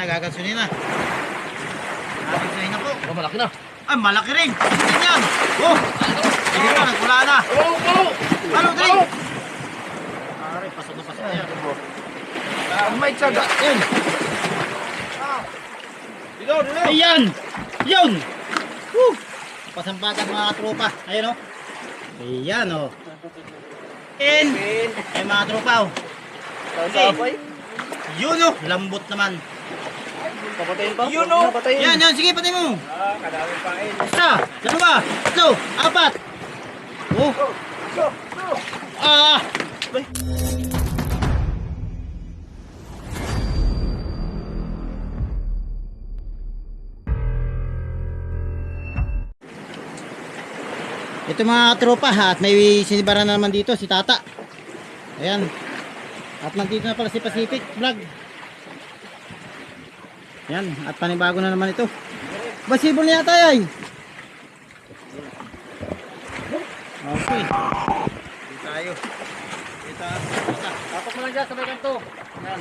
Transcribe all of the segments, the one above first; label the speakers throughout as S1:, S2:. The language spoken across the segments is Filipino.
S1: na, gagasunin na. Gagasunin na po.
S2: Oh, malaki na.
S1: Ay, malaki rin. Sige yan. Oh, sige na, nagwala na.
S2: Oh, oh!
S1: Ano, Dring? Pare, pasok na pasok na yan.
S2: Ah, may tsaga. Yan. Dilo, dilo.
S1: Ayan! Yun! Woo! Pasampakan mga tropa. Ayan o. Ayan o. In! Ay mga tropa o.
S2: Sabay.
S1: Yun o. Lambot naman.
S2: Papatayin pa? Yun o. Papatayin.
S1: Yan, yan. Sige, patay mo.
S2: Ah, kadami pa eh.
S1: Isa, dalawa, tatlo, apat. Oh. Ah! Ito mga tropa ha, at may sinibaran na naman dito si Tata. Ayan. At nandito na pala si Pacific Vlog. Ayan, at panibago na naman ito. Basibol niya tayo ay. Okay. Dito tayo. Dito.
S2: Tapak mo lang dyan sa may kanto. Yan.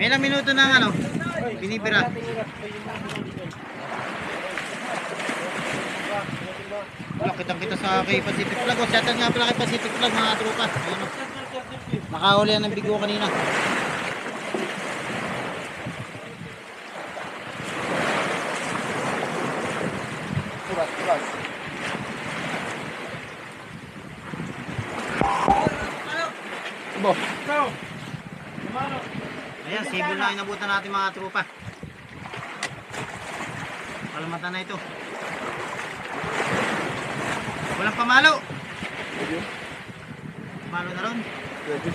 S1: May ilang minuto ng ano? Binibira. Wala, kitang kita sa kay Pacific Flag. O, shoutout nga pala kay Pacific Flag mga tropa. Ayun o. Nakahuli yan ng bigo kanina.
S2: Turas, turas. Bo.
S1: Ayan, sibol na inabutan natin mga tropa. Kalamatan na ito. Walang pamalo. Pamalo na ron.
S2: Pwede.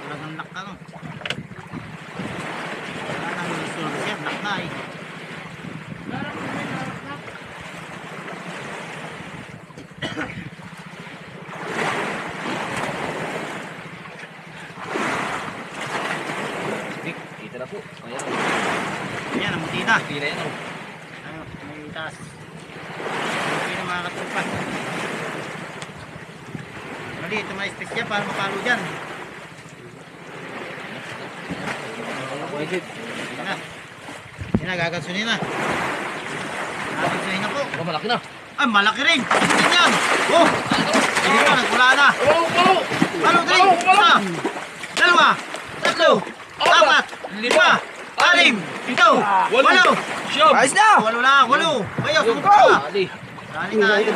S1: Walang nak na no. Wala nang sulog siya, nak na eh.
S2: Dito na po. Ayan.
S1: Mutina.
S2: Pira yan oh.
S1: Ano, may taas. Okay na mga katrupa. Mali, ito mga espesyal para mapalo dyan.
S2: Legit.
S1: Yan na. Yan na, gagasunin na. Gagasunin na po.
S2: Oh, malaki na.
S1: Ay, malaki rin. Sige yan. Oh, sige na, nagwala na.
S2: Oh, oh!
S1: Ano, Dring? Isa, dalawa, tatlo, apat, lima, anim, ito,
S2: Walo.
S1: walo.
S2: Siyam!
S3: Ayos na!
S1: Walo lang, walo. Ka.
S2: Ali.
S1: Dali tayo.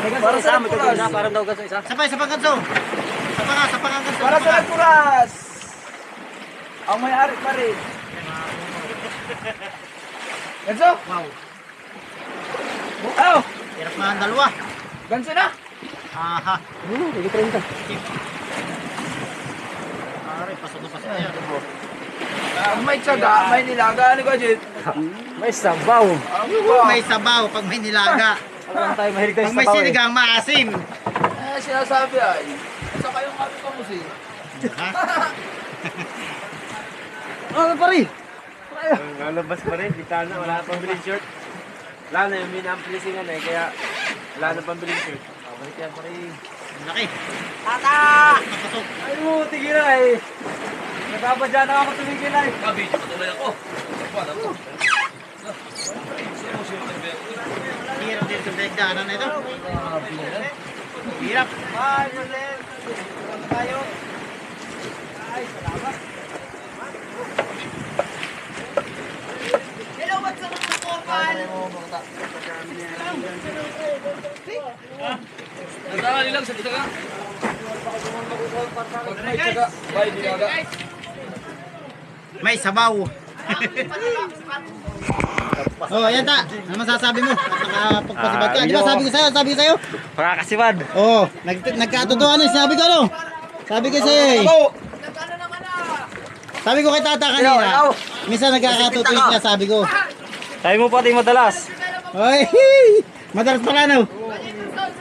S3: Para sa nagkuras.
S2: Parang daw ganso isa.
S1: Sabay, sa pangkanso. Sa panga, sa pangkanso.
S3: Para sa nagkuras. Ang may-ari pa rin. Ganso?
S1: Wow,
S3: Ano?
S1: hirap na ang dalawa.
S3: Ganso na?
S1: Aha.
S2: Hmm, hindi pa rin ito.
S1: Pare, pasok na pasok na yan.
S3: May tsaga, may nilaga. Ano ka, Jit?
S2: May sabaw.
S3: Ano
S1: may sabaw, pag may nilaga.
S2: Alam tayo mahilig tayo
S1: Pag may sinigang, maasim.
S3: Eh, sinasabi ay. Sa kayong kami kamusi.
S1: Ha?
S2: Ano pa rin?
S4: Nalabas pa rin, kita na, wala pang bilhin shirt. Wala na yung minamplisingan eh, kaya wala na pang bilhin shirt.
S2: Balik yan pa rin.
S1: Ang Laki.
S3: Tata! Ay mo, tigil na eh. Nagpapadya na ako tumigil na eh.
S2: Gabi, patuloy ako. Wala po.
S1: Hirap din sa dagdanan na ito. Hirap.
S3: Bye, Marlene. Tayo. Ay, salamat. Hello, what's up mga kopal?
S2: Nadali lang sa kita ka. May tsaga, bay, nilaga.
S1: May sabaw. oh, ayan ta. Ano masasabi mo? Nakapagpasibad ka. Di ba sabi ko sa'yo? Sabi ko sa'yo?
S4: Pakakasiwad!
S1: Oo. Oh, nag nagkatotohanan. Sabi ko ano? Sabi ko sa'yo eh. Sabi ko kay tata kanina. Minsan nagkakatotoo niya sabi ko.
S4: Sabi mo pati madalas!
S1: Oy! Madalas pala no?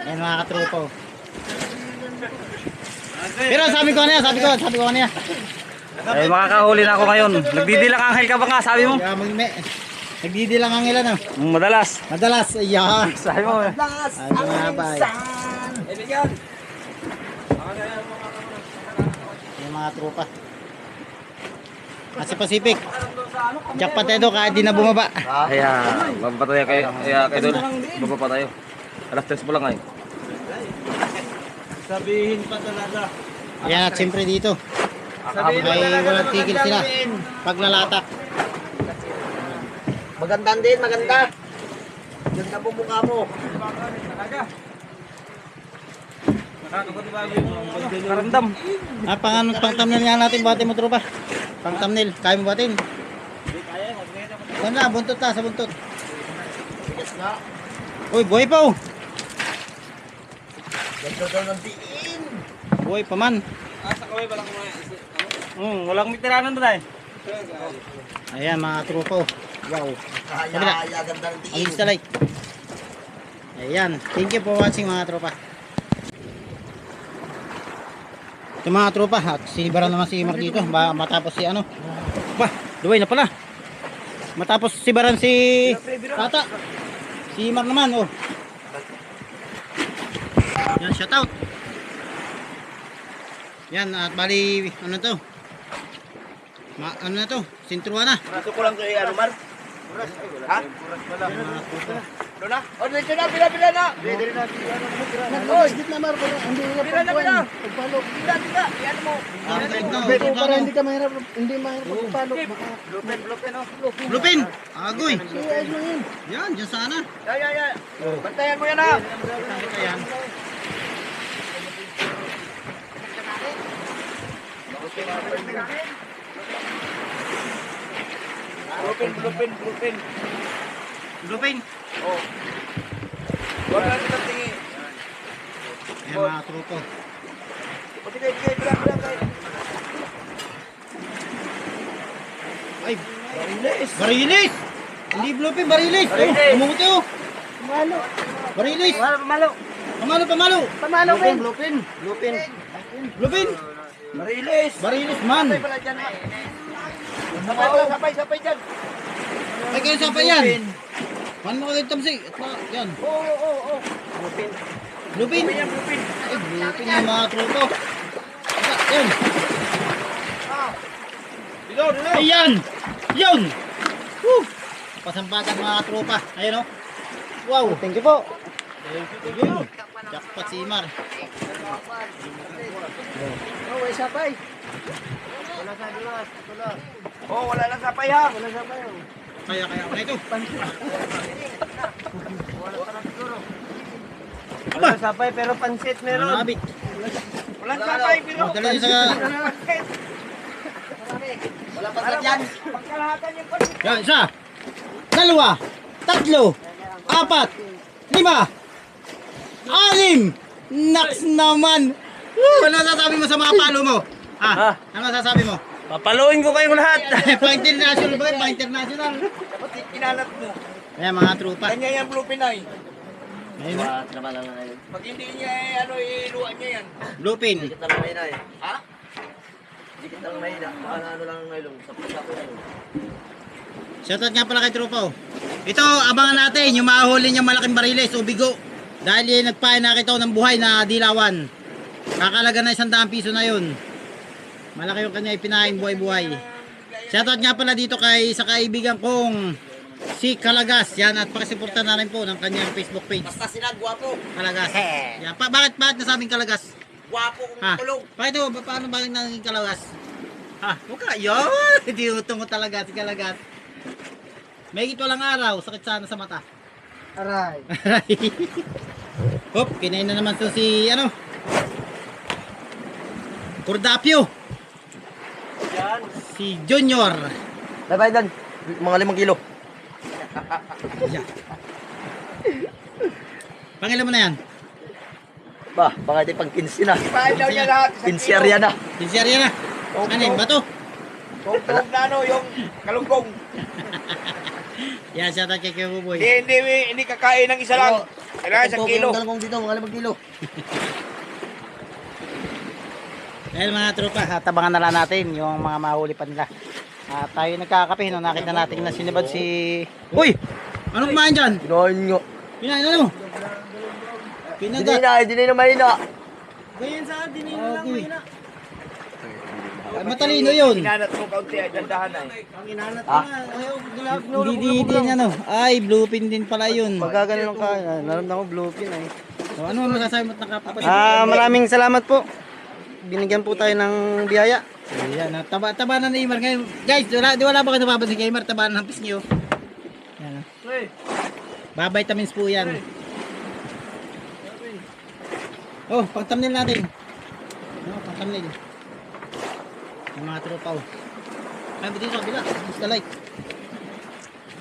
S1: Ayan mga katropa. oh. Pero sabi ko niya, sabi ko, sabi ko niya.
S3: Ay, makakahuli na ako ngayon. Nagdidilang anghel ka ba nga, sabi mo?
S1: Kaya mag me. Nagdidilang ang ilan, no?
S3: Mm, Madalas.
S1: Madalas, ayan.
S3: Sabi mo. eh.
S1: Ay, mga bay. Yung mga tropa. Nasa Pacific. Jackpot tayo doon kahit di na bumaba.
S3: Kaya,
S2: Bababa tayo kay, kaya kay Dol. Bababa pa tayo. Alas 3 po lang ay.
S4: Sabihin pa talaga.
S1: Ayan at siyempre dito. Ay walang tigil sila. Paglalatak.
S5: Maganda din, maganda. Ganda po mukha mo.
S3: Karandam.
S1: Ah, pang, ano, pang thumbnail nga natin. Bati mo tropa. Pang thumbnail. Kaya mo batin. Yan na, buntot ta sa buntot. Uy, buhay pa oh.
S5: Ganda daw ng diin.
S1: Buhay pa man.
S3: Mm, walang mitiranan doon ay.
S1: Ayan mga tropa oh. Wow. Kabila.
S5: kaya, ganda ng diin.
S1: Alis na like. Ayan. Thank you for watching mga tropa. Ito mga tropa. At sinibaran naman si Mark dito. Ba, matapos si ano. Ba, duway na pala. Matapos sibaran si Tata. Si Mark naman oh. Yan, shout out. Yan, at bali, ano to? Ma, ano na to? Sintruan na.
S5: Gusto ko lang to ano, Mar? Ha? Doon na? O, dito na, pila, pila na. Pwede rin natin. Oy, na, Mar. Hindi na pila na, pila. Pagpalo. Pila, pila. Yan mo.
S1: Ito,
S5: para
S1: ano?
S5: hindi ka mahirap, hindi mahirap pagpalo. Lupin, lupin, oh. Lupin.
S1: Lupin! Agoy!
S5: Sige, ayos mo yun.
S1: Yan, dyan sana.
S5: Yan, yan, yan. Bantayan mo yan, ha.
S1: Ayan.
S5: Lupin, lupin, lupin.
S1: Lupin!
S5: Huwag na natin tingin.
S1: Ayan mga truko.
S5: Pati kayo, pila, pila, pila, kayo.
S1: Ay! Barilis! Barilis! Hindi Lupin, barilis! Oh, umuti oh!
S5: Pamalo.
S1: Barilis!
S5: Pamalo.
S1: Pamalo, pamalo!
S5: Pamalo, Lupin. Lupin. Lupin.
S1: Lupin!
S5: Marilis.
S1: Barilis man!
S5: Sabay pala, sabay, sabay dyan.
S1: Ay, kayo sa pa yan! Paano mo kayo tamsi? Ito, yan.
S5: Oo, oo, oo. Lupin.
S1: Lupin!
S5: Lupin yan, lupin.
S1: Ay, Lupin yung mga truko. Ito, yan.
S5: Dilo, dilo.
S1: Ayan! Yun! Woo! Pasampakan mga tropa. Ayan oh. Wow! Thank you po. Thank you. Jackpot si Imar.
S5: Oh, may sabay. Wala sa dulas, dulas. Oh, wala lang sabay ha. Wala sabay. oh.
S1: Kaya kaya ako na ito.
S5: Wala sabay pero pansit meron.
S1: Mabit.
S5: Wala sabay pero
S1: Dala niyo sa...
S5: Wala pa dyan. Pagkalahatan yung pansit.
S1: Yan, isa. Dalawa. Tatlo. Apat. Lima. Anim. Naks naman. Woo! Ano sasabi mo sa mga palo mo? Ha?
S3: Ah.
S1: Ano sasabi mo?
S3: Papaluin ko kayong lahat.
S1: pa international ba? Pa international.
S5: Dapat kinalat mo.
S1: Ayan mga tropa.
S5: Kanya yan blue pinay.
S1: Ayun oh.
S5: Pag hindi niya eh, ano, iluan niya yan.
S1: Lupin.
S5: Kita lang mahina eh. Ha? Hindi kita lang mahina. Baka na ano lang ngayon. Sapo-sapo lang.
S1: Shoutout nga pala kay tropa oh. Ito, abangan natin yung mahuli niyang malaking bariles o bigo. Dahil yung nagpahin nakita ko ng buhay na dilawan. Kakalaga na isang daang piso na yun. Malaki yung kanya ipinahin buhay-buhay. Shoutout nga pala dito kay sa kaibigan kong si Kalagas. Yan at pakisuporta na rin po ng kanyang Facebook page.
S5: Basta sila, guwapo.
S1: Kalagas. Yan. Pa bakit, bakit nasabing Kalagas?
S5: Guwapo kung
S1: Ha?
S5: tulog.
S1: Bakit mo? Ba- Paano bakit naging Kalagas? Ha? Huwag ka. Yun! Mo talaga si Kalagas. May walang araw. Sakit sana sa mata.
S5: Aray.
S1: Hop, kinain na naman to si ano? Cordapio. Si Junior.
S5: Bye-bye dan. Mga limang kilo.
S1: Yeah. Pangilan mo na yan?
S5: Ba, baka pang 15 na. Ipahin daw niya lahat. 15 area na.
S1: Sincere yan na. Ano yung bato?
S5: Tungtong na ano, yung kalungkong.
S1: Yan, siya tayo kay Buboy.
S5: Hindi, hindi, hindi kakain ng isa lang. Kailangan isang kilo.
S6: Dalawang dito, mga limang kilo.
S1: Dahil mga tropa, tabangan na lang natin yung mga mahuli pa nila. At tayo nagkakape, no? nakita natin na sinibad si... Uy! Anong kumain dyan?
S5: Ginahin nyo.
S1: Pinain ano? Pinagat.
S5: na, hindi na mahina.
S1: Ganyan sa atin, hindi lang mahina. Ay, matalino yun.
S4: Inanat mo kaunti ay dandahan ay.
S5: Ah?
S1: Hindi din ano. Ay, bluepin din pala yun.
S5: Pagka ganun ka, naramdaman ko blue pin eh.
S1: So, ano mo masasabi mo at nakapapasok?
S5: Ah, maraming salamat po. Binigyan po tayo ng biyaya.
S1: Ayan, ah, taba, taba na ni Neymar ngayon. Guys, wala, di wala ba kayo napapansin kay Neymar? Taba na ng pis niyo. Yan. ah. Ba vitamins po yan. Oh, pang thumbnail natin. Oh, pang thumbnail. Yung mga tropa oh. Ay, dito sa kabila. Basta like.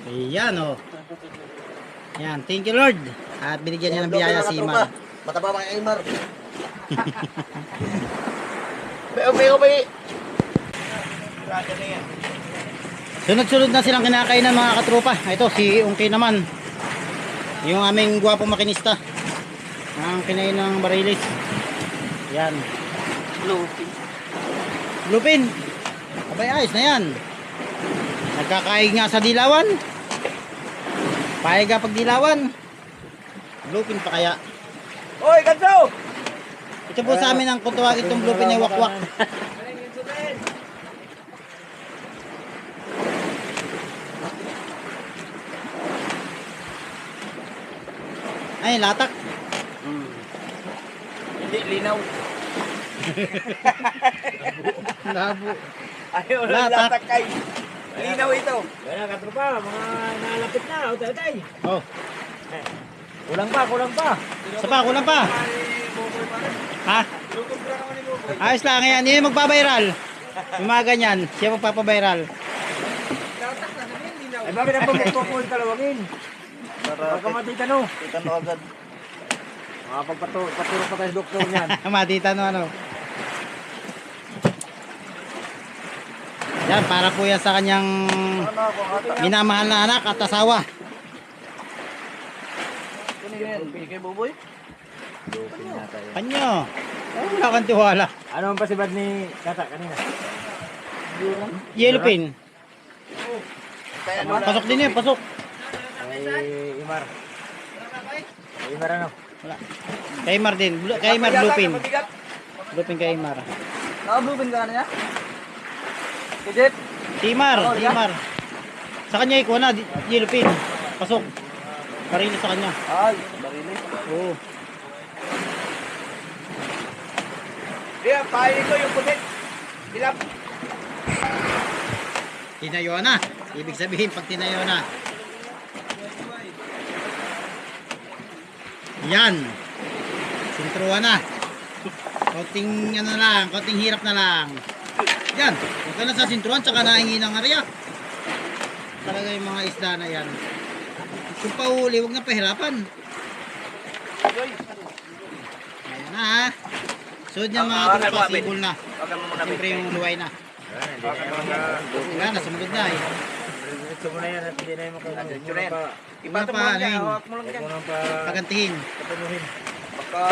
S1: Ayan oh. Yan, thank you Lord. At binigyan niya ng biyaya si Neymar.
S5: Mataba pa kay Beo, beo.
S1: Sunod-sunod na silang kinakain ng mga katropa. Ito, si Ungki naman. Yung aming gwapong makinista. Ang kinain ng barilis. Yan.
S5: Blue
S1: Lupin. Abay, ayos na yan. Nagkakaig nga sa dilawan. Pahiga pag dilawan. Lupin pa kaya.
S4: Hoy, kanso!
S1: Ito po sa amin ang kung tawagin itong bluepin ay wakwak. Ay, latak.
S4: Hindi, linaw.
S1: Labo.
S4: Ayaw
S1: Latak.
S4: lang latakay. Linaw ito. Kaya katropa, mga nalapit na. O, tatay.
S1: Oh,
S4: Kulang pa, kulang pa.
S1: isa pa, kulang pa. Ha? Ayos lang yan. Yung magpabayral. Yung mga ganyan, siya magpapabayral.
S4: Ay, bakit ang pagpapapul talawagin? Baka matitano.
S5: Titano agad.
S4: Makapagpaturo pa tayo sa doktor niyan.
S1: Matita no ano. Yan, para po yan sa kanyang minamahal na anak at asawa.
S5: Kay Buboy?
S1: Kanyo. Oh, wala kang tiwala.
S4: Ano ang pasibad ni Kata kanina?
S1: Yellow pin.
S5: Ano
S1: Pasok din yun, pasok.
S4: Ay, Imar. Ay, Imar ano?
S1: Wala. Kay Mar din. Blue, kay Mar blue pin. Blue pin kay Mar.
S5: Naka-blue pin ka na niya? Kajep?
S1: Si Mar, si Mar. Sa kanya ikuha na, di- yellow pin. Pasok. Parili sa kanya.
S5: Ay, barilis.
S1: Oo.
S4: Diyan, pahay ko yung pusit. Dilap.
S1: Tinayo na. Ibig sabihin, pag tinayo na. Yan. Sintruhan na. Konting ano na lang, konting hirap na lang. Yan. Ka na sa sintruhan, tsaka nahingi ng ariya. Talaga yung mga isda na yan. Kung pahuli, huwag na pahirapan. Ayan na ha. Sunod niya mga tropa, sibol na. Siyempre yung luway na. Wala na, sumunod na eh.
S4: Mo na yan at hindi na yung makakuha. Gusto mo
S1: ano yun,
S4: Hawak mo lang lang pa
S1: pagantihin.
S4: patunuhin.
S5: Baka...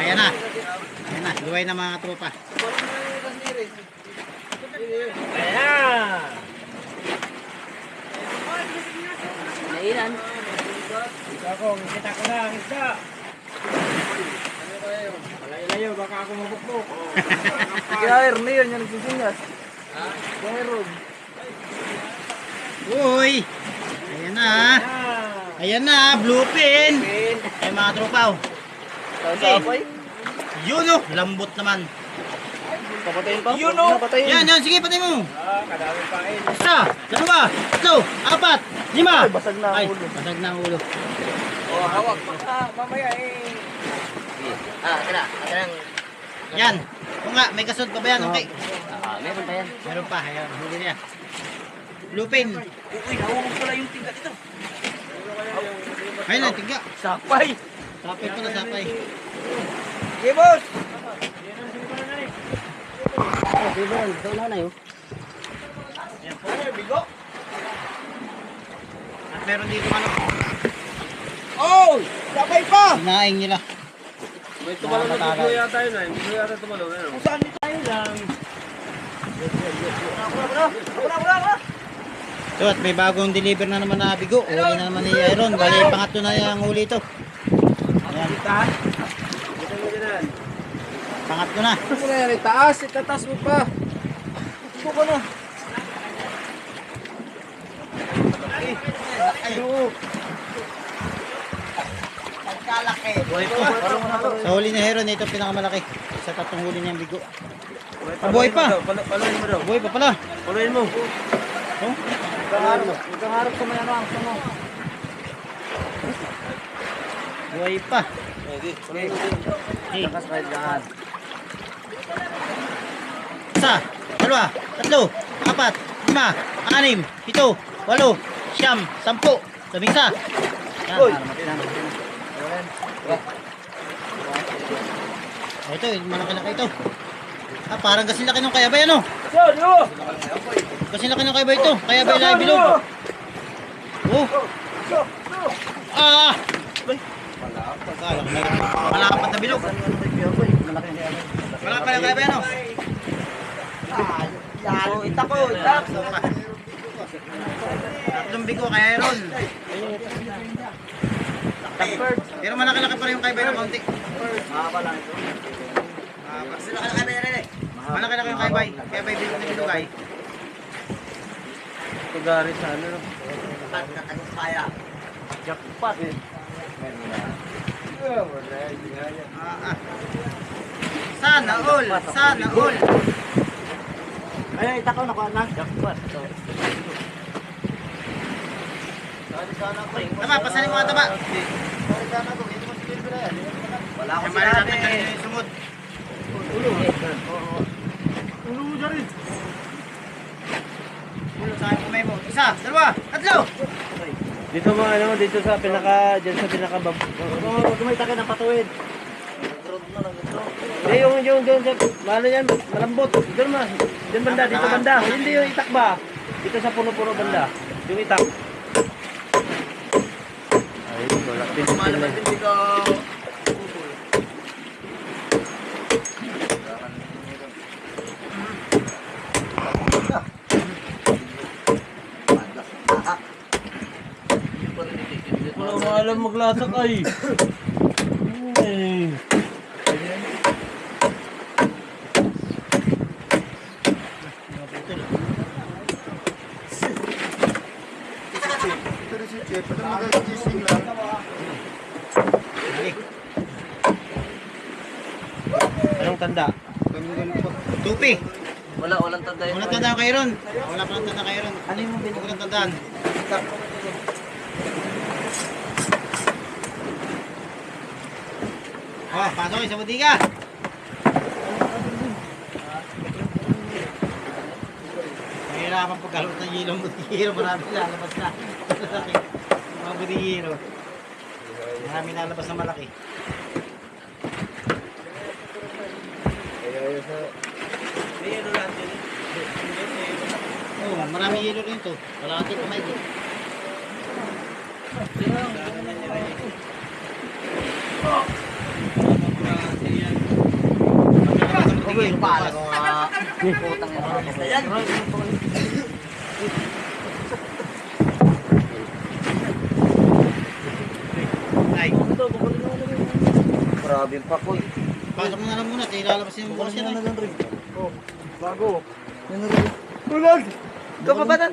S1: Ayan na. Ayan na, luway na mga tropa.
S4: Ayan na!
S5: Nainan.
S4: Ito ako, kita ko na ang isda. Malayo-layo, baka ako mabukbok.
S5: Kaya Ernie yun yung nagsisingas. Meron.
S1: Uy! Ayan na. Ayan na, blue pin. Ay mga tropa. oh.
S5: Sasapay.
S1: Yun oh, lambot naman.
S5: Papatayin pa?
S4: Yun, oh.
S5: Papatayin.
S1: Yan, yan, sige, patay mo.
S4: Ah, kadami pa eh.
S1: Isa, dalawa, tatlo, apat, lima.
S5: Ay, basag na ang
S1: Ay,
S5: ulo.
S1: basag na ang ulo.
S4: Oh, hawak. Ah, mamaya eh.
S5: Ah, tira. Tira.
S1: Yan. O nga, may kasod pa ba yan? Okay.
S5: Ah, meron pa yan.
S1: Meron pa, ayan, huli niya. Blue pin.
S5: Uy, nahulog pala yung tingkat ito.
S1: Ayun na, tiga.
S5: Sapay.
S1: Sapay pala, sapay.
S4: Boss!
S5: Oh, Biberon. Ito na na yun.
S1: At meron dito ano,
S4: Oh! Sabay pa!
S1: Hinaing nila.
S4: May tumalon na video yata yun ah. Hindi yata tumalon. Ano?
S3: Saan dito tayo lang?
S1: So at may bagong deliver na naman na bigo. Huli na naman ni Iron. Bali, pangatlo na yung huli ito. Ayan, pangatlo na.
S5: Ito na yan, itaas, itataas mo pa. Ito ko na.
S1: Sa huli ni Heron, ito pinakamalaki. Sa tatlong huli niyang bigo. Mabuhay pa.
S4: Paluin mo daw.
S1: Buhay pa pala.
S4: Paluin mo.
S5: Magkaharap sa may ano, ang mo.
S1: Buhay pa.
S5: Lakas kahit dyan.
S1: Isa, dalawa, tatlo, apat, lima, anim, pito, walo, siyam, sampu, labing isa. Yan.
S5: Uy.
S1: Oh, ito, yung malaki-laki ito. Ah, parang kasi laki nung kayabay ano?
S3: Yan, yo!
S1: Kasi laki nung kayabay ito. Kayabay bilog. Oh. Ah! Ay. Kala ko may malapat na bilog. Malaki pa yung kayabay ano?
S5: Oh, itak ko, itak.
S1: Tatlong bigo kaya ron. Pero malaki-laki pa rin yung kayabay ng kaunti.
S5: Mahaba lang ito.
S1: Kasi laki-laki rin eh. Malaki-laki yung kayabay. Kayabay bilog na bilog ay.
S4: Pagari sa ano.
S5: Jackpot.
S1: Ah, ah. Sana all, sana all.
S5: Ay, itak ko, nakuha na. Jackpot.
S1: Tama, pasanin mo nga taba.
S5: Wala ko
S1: Yung mali natin kanina yung sumod. Ulo sa akin kumay mo. Isa, dalawa, tatlo.
S4: Dito mo ano, dito sa pinaka, dyan sa pinaka bab.
S5: Huwag kumita ka ng patuwid.
S4: Hindi, yung, yung, yung, yung, ano yan, malambot. Dito naman. Dito banda, dito banda. Hindi yung itak ba? Dito sa puno-puno banda. Yung itak. Wala. Pinsin na.
S5: Hindi ka...
S4: Wala mo alam maglasak ay. Ay.
S1: Balik.
S4: Anong tanda?
S1: Tupi.
S5: Wala, walang.
S1: Walang tandaan kayo ron. Wala pa lang tandaan kayo ron. Ano yung binigyan ng tandaan? Oh, pasok kayo sa butika. Mahirapan pagkalot ng ilong butikiro. Marami lalabas na. Malaki. Mga butikiro. Marami lalabas na malaki.
S4: May ano lang din.
S1: Oh, marami yelo rin to. Wala ka kamay ko.
S5: Okay, pala ko nga. Putang.
S1: Ay,
S5: Grabe pa ko.
S1: pasok mo na lang muna. Kaya lalabas yung bukas yan. eh.
S5: Oh, bago. Yan rin. Tulog! Ikaw ka ba nan?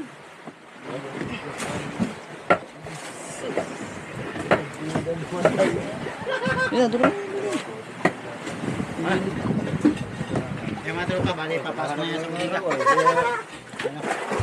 S5: Yan, tulog.
S1: Kaya mga tropa, bali, papasok na yan sa. Ano?